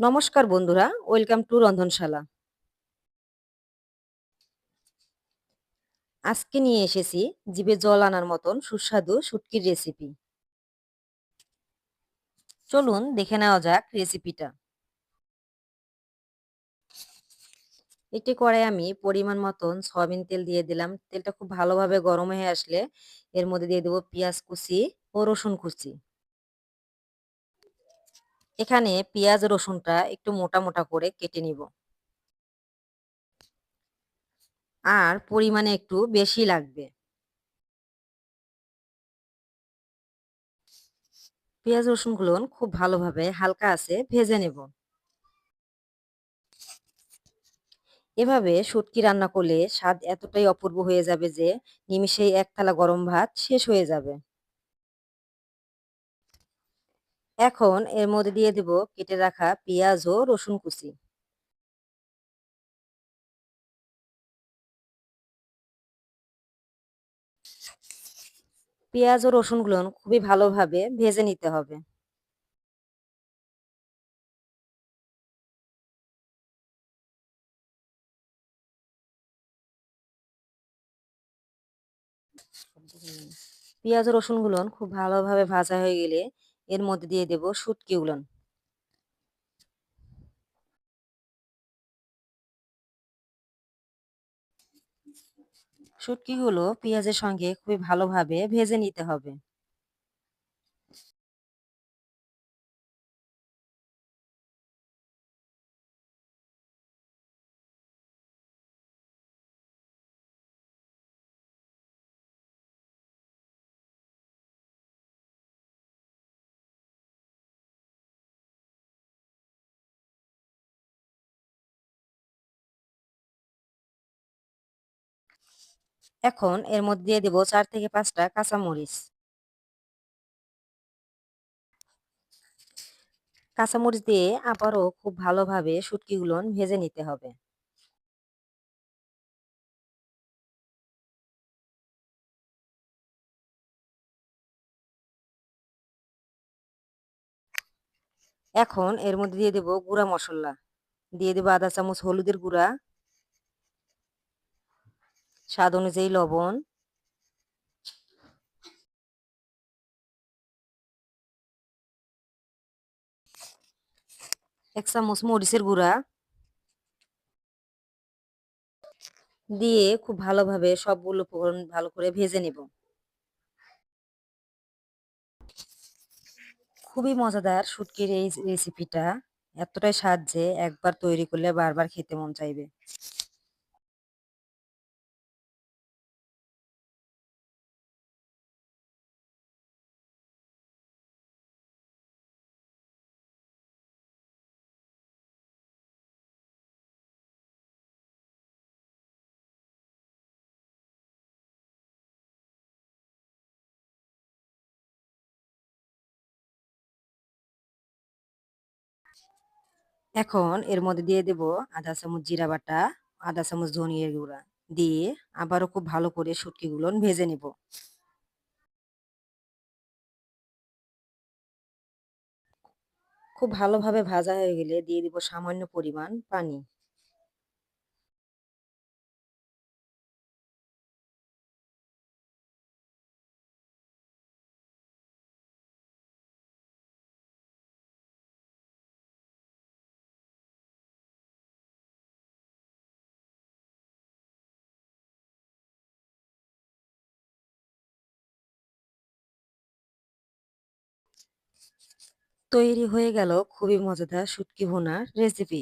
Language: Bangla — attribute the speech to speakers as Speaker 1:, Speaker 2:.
Speaker 1: নমস্কার বন্ধুরা, ওয়েলকাম টু রন্ধনশালা। আজকে নিয়ে এসেছি জিভে জল আনার মতন সুস্বাদু শুটকির রেসিপি চলুন দেখে নেওয়া যাক রেসিপিটা একটি কড়াই আমি পরিমাণ মতন সয়াবিন তেল দিয়ে দিলাম। তেলটা খুব ভালোভাবে গরম হয়ে আসলে এর মধ্যে দিয়ে দেবো পেঁয়াজ কুচি ও রসুন কুচি। এখানে পেঁয়াজ, রসুনটা একটু মোটা মোটা করে কেটে নিব। আর পরিমাণে একটু বেশি লাগবে। পেঁয়াজ, রসুনগুলো খুব ভালোভাবে হালকা আছে, ভেজে নেব। এভাবে শুটকি রান্না করলে স্বাদ এতটাই অপূর্ব হয়ে যাবে যে নিমিষেই এক থালা গরম ভাত শেষ হয়ে যাবে। এখন এর মধ্যে দিয়ে দেব কেটে রাখা পেঁয়াজ ও রসুন কুচি। পেঁয়াজ ও রসুনগুলো খুবই ভালোভাবে ভেজে নিতে হবে। পেঁয়াজ ও রসুনগুলো খুব ভালোভাবে ভাজা হয়ে গেলে এর মধ্যে দিয়ে দেব শুটকি উলন। শুটকিগুলো পেঁয়াজের সঙ্গে খুবই ভালোভাবে ভেজে নিতে হবে। এখন এর মধ্যে দিয়ে দেবো চার থেকে পাঁচটা কাঁচামরিচ। কাঁচামরিচ দিয়ে আবারও খুব ভালোভাবে শুটকিগুলো ভেজে নিতে হবে। এখন এর মধ্যে দিয়ে দেবো গুঁড়া মশলা। দিয়ে দেবো আধা চামচ হলুদের গুঁড়া। স্বাদ অনুযায়ী লবণ। এক চামচ মরিচের গুঁড়া। দিয়ে খুব ভালোভাবে সবগুলো উপকরণ ভালো করে ভেজে নেব। খুবই মজাদার শুটকির এই রেসিপিটা এতটাই স্বাদ যে একবার তৈরি করলে বারবার খেতে মন চাইবে। এখন এর মধ্যে দিয়ে দেব আধা চামচ, জিরা বাটা আধা চামচ, ধনিয়া গুঁড়া। দিয়ে আবারও খুব ভালো করে শুটকিগুলো ভেজে নেব। খুব ভালোভাবে ভাজা হয়ে গেলে দিয়ে দিব সামান্য পরিমাণ পানি। তৈরি হয়ে গেল খুবই মজাদার শুটকি ভুনার রেসিপি